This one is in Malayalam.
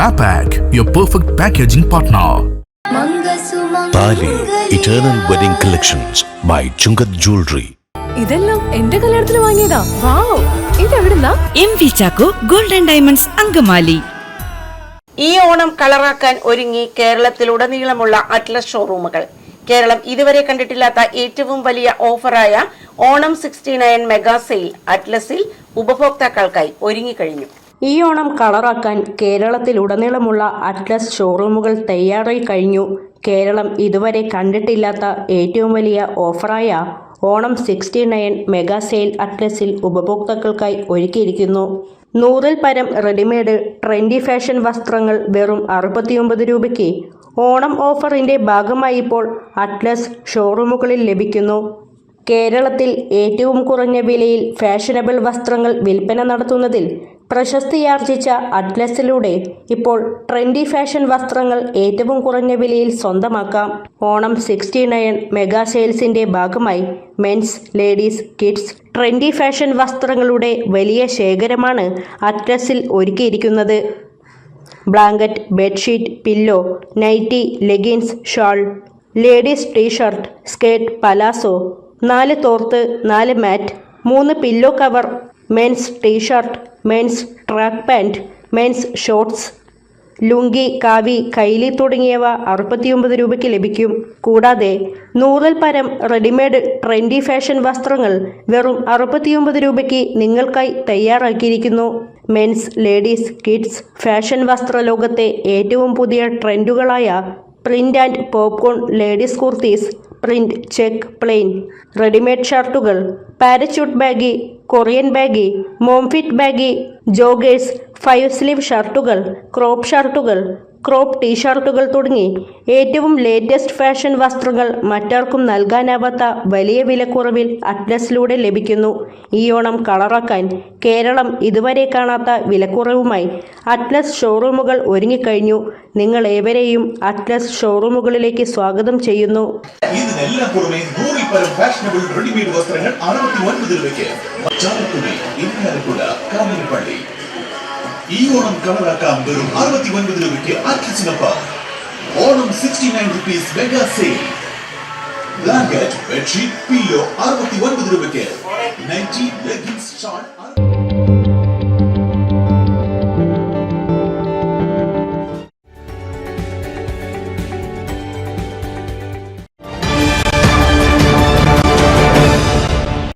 Mapac, your perfect packaging partner. Thali eternal wedding collections by Chungath jewellery ഇതെല്ലാം എന്റെ കല്യാണത്തിന് വാങ്ങിയതാ. Wow. ഇതെവിടുന്നാ M V Chacko golden diamonds Angamaly. ഈ ഓണം കളറാക്കാൻ ഒരുങ്ങി കേരളത്തിലുടനീളമുള്ള അറ്റ്ലസ് ഷോറൂമുകൾ കേരളം ഇതുവരെ കണ്ടിട്ടില്ലാത്ത ഏറ്റവും വലിയ ഓഫറായ Onam sixty nine mega sale അറ്റ്ലസിൽ ഉപഭോക്താക്കൾക്കായി ഒരുങ്ങിക്കഴിഞ്ഞു. ഈ ഓണം കളറാക്കാൻ കേരളത്തിലുടനീളമുള്ള അറ്റ്ലസ് ഷോറൂമുകൾ തയ്യാറായി കഴിഞ്ഞു. കേരളം ഇതുവരെ കണ്ടിട്ടില്ലാത്ത ഏറ്റവും വലിയ ഓഫറായ Onam sixty nine mega sale അറ്റ്ലസിൽ ഉപഭോക്താക്കൾക്കായി ഒരുക്കിയിരിക്കുന്നു. നൂറിൽ പരം റെഡിമെയ്ഡ് ട്രെൻഡി ഫാഷൻ വസ്ത്രങ്ങൾ വെറും അറുപത്തിയൊമ്പത് രൂപയ്ക്ക് ഓണം ഓഫറിന്റെ ഭാഗമായി ഇപ്പോൾ അറ്റ്ലസ് ഷോറൂമുകളിൽ ലഭിക്കുന്നു. കേരളത്തിൽ ഏറ്റവും കുറഞ്ഞ വിലയിൽ ഫാഷനബിൾ വസ്ത്രങ്ങൾ വിൽപ്പന നടത്തുന്നതിൽ പ്രശസ്തിയാർജിച്ച അറ്റ്ലസിലൂടെ ഇപ്പോൾ ട്രെൻഡി ഫാഷൻ വസ്ത്രങ്ങൾ ഏറ്റവും കുറഞ്ഞ വിലയിൽ സ്വന്തമാക്കാം. ഓണം സിക്സ്റ്റി നയൻ മെഗാ സെയിൽസിന്റെ ഭാഗമായി men's ladies kids trendy fashion വസ്ത്രങ്ങളുടെ വലിയ ശേഖരമാണ് അറ്റ്ലസിൽ ഒരുക്കിയിരിക്കുന്നത്. Blanket bedsheet pillow nighty leggings shawl ladies T shirt skirt palazzo നാല് തോർത്ത് നാല് മാറ്റ് മൂന്ന് pillow cover men's T shirt men's track pant men's shorts lungi കാവി കൈലി തുടങ്ങിയവ അറുപത്തിയൊമ്പത് രൂപയ്ക്ക് ലഭിക്കും. കൂടാതെ നൂറിൽ പരം റെഡിമെയ്ഡ് ട്രെൻഡി ഫാഷൻ വസ്ത്രങ്ങൾ വെറും അറുപത്തിയൊമ്പത് രൂപയ്ക്ക് നിങ്ങൾക്കായി തയ്യാറാക്കിയിരിക്കുന്നു. മെൻസ് ലേഡീസ് കിഡ്സ് ഫാഷൻ വസ്ത്രലോകത്തെ ഏറ്റവും പുതിയ ട്രെൻഡുകളായ print and popcorn ladies kurtis print check plain readymade ഷർട്ടുകൾ parachute baggy Korean baggy mom fit baggy joggers five sleeve ഷർട്ടുകൾ crop ഷർട്ടുകൾ ക്രോപ്പ് ടീഷർട്ടുകൾ തുടങ്ങി ഏറ്റവും ലേറ്റസ്റ്റ് ഫാഷൻ വസ്ത്രങ്ങൾ മറ്റാർക്കും നൽകാനാവാത്ത വലിയ വിലക്കുറവിൽ അറ്റ്ലസിലൂടെ ലഭിക്കുന്നു. ഈ ഓണം കളറാക്കാൻ കേരളം ഇതുവരെ കാണാത്ത വിലക്കുറവുമായി അറ്റ്ലസ് ഷോറൂമുകൾ ഒരുങ്ങിക്കഴിഞ്ഞു. നിങ്ങൾ ഏവരെയും അറ്റ്ലസ് ഷോറൂമുകളിലേക്ക് സ്വാഗതം ചെയ്യുന്നു. ഫാഷനബിൾ റെഡിമെയ്ഡ് വസ്ത്രങ്ങൾ ഈ ഓണം കളറാക്കാം വെറും അറുപത്തി ഒൻപത് രൂപയ്ക്ക് അറ്റ്ലസിനൊപ്പം Onam sixty nine rupees mega sale blanket bedsheet pillow അറുപത്തി ഒൻപത് രൂപയ്ക്ക് നൈറ്റി ലെഗിൻസ് ഷാൾ